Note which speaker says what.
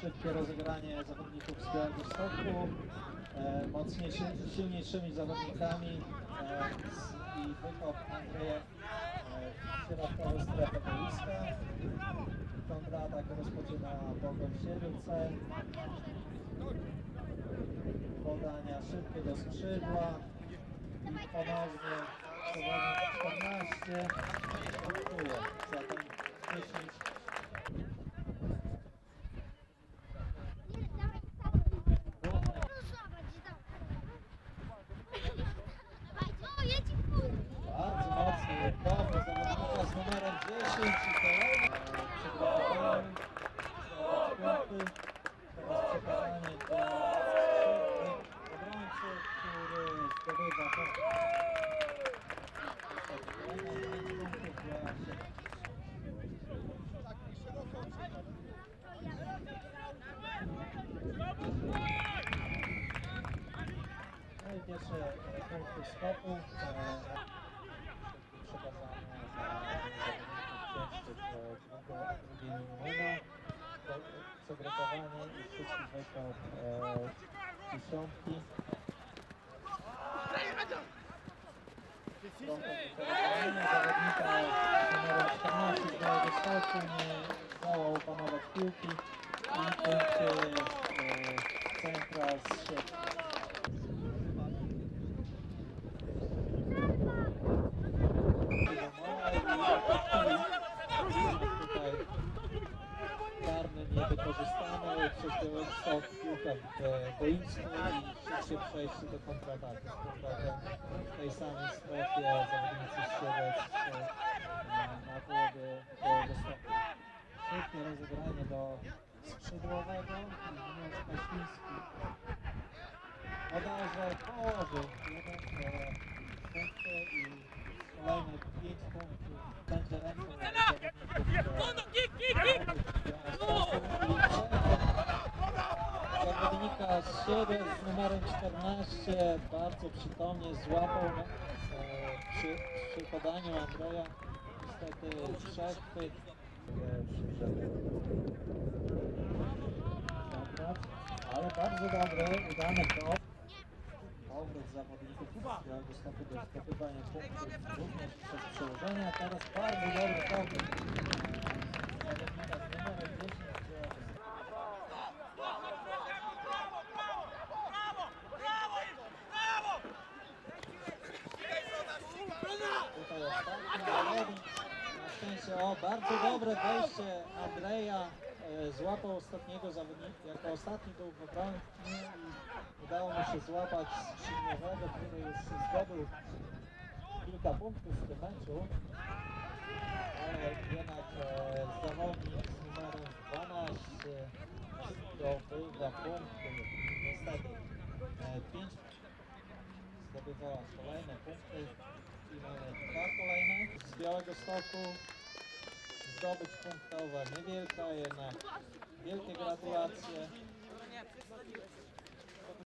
Speaker 1: Szybkie rozegranie zawodników z Białego Stoku, e, mocniejszy, silniejszymi zawodnikami e, i wykop Andrzeja e, środkową strefę boiska. Kontratak rozpoczyna Bogdan Sierce. Podania szybkie do skrzydła i ponownie zawodnik 14. Punktuje. Zatem 10 Bardzo mocny, dobry zawodnika z numerem 10 i kolejny przygotowany. Punkty. Teraz przekazanie do skrzydłych obrońcy, który zdobywa punkt. Kolejne pięć punktów dla siebie. No i pierwsze punkty skoku. Przekazane za cięższych do drugiej numeru. Segregowanie i wszystkich e, dziesiątki. Zawodnika numerem 14 z Białego Stoku nie zdołał opanować piłki i punkty centra z siatki. Tutaj karny niewykorzystany przez Białystok piłka w boisku i szybkie przejście do kontrataku. W tej samej strefie zawodnicy Siedlec e, na połowie Białegostoku. Szybkie rozegranie do skrzydłowego Miłosz Kaśliński Podarze położył jeden punkty i kolejne pięć punktów. Będzie ręką zawodnika z siebie z numerem 14 bardzo przytomnie złapał e, przy, przy podaniu Andrzeja niestety przechwyt Dobra, ale bardzo dobry, udany krok powrót zawodników z Białegostoku do zdobywania punktów również przez przełożenia. Teraz bardzo dobry powrót zawodnika z numerem 10 z Białegostoku. Tutaj ostatni. Na szczęście, o bardzo dobre wejście Andrzeja. E, złapał ostatniego zawodnika, jako ostatni był w obronie i udało mu się złapać skrzydłowego, który już zdobył kilka punktów w tym meczu. Ale jednak e, zawodnik z numerem 12 zdobywa punkty. Niestety e, 5 zdobywała kolejne punkty i mamy dwa kolejne z Białego Stoku. Zdobycz punktowa niewielka, jednak wielkie gratulacje.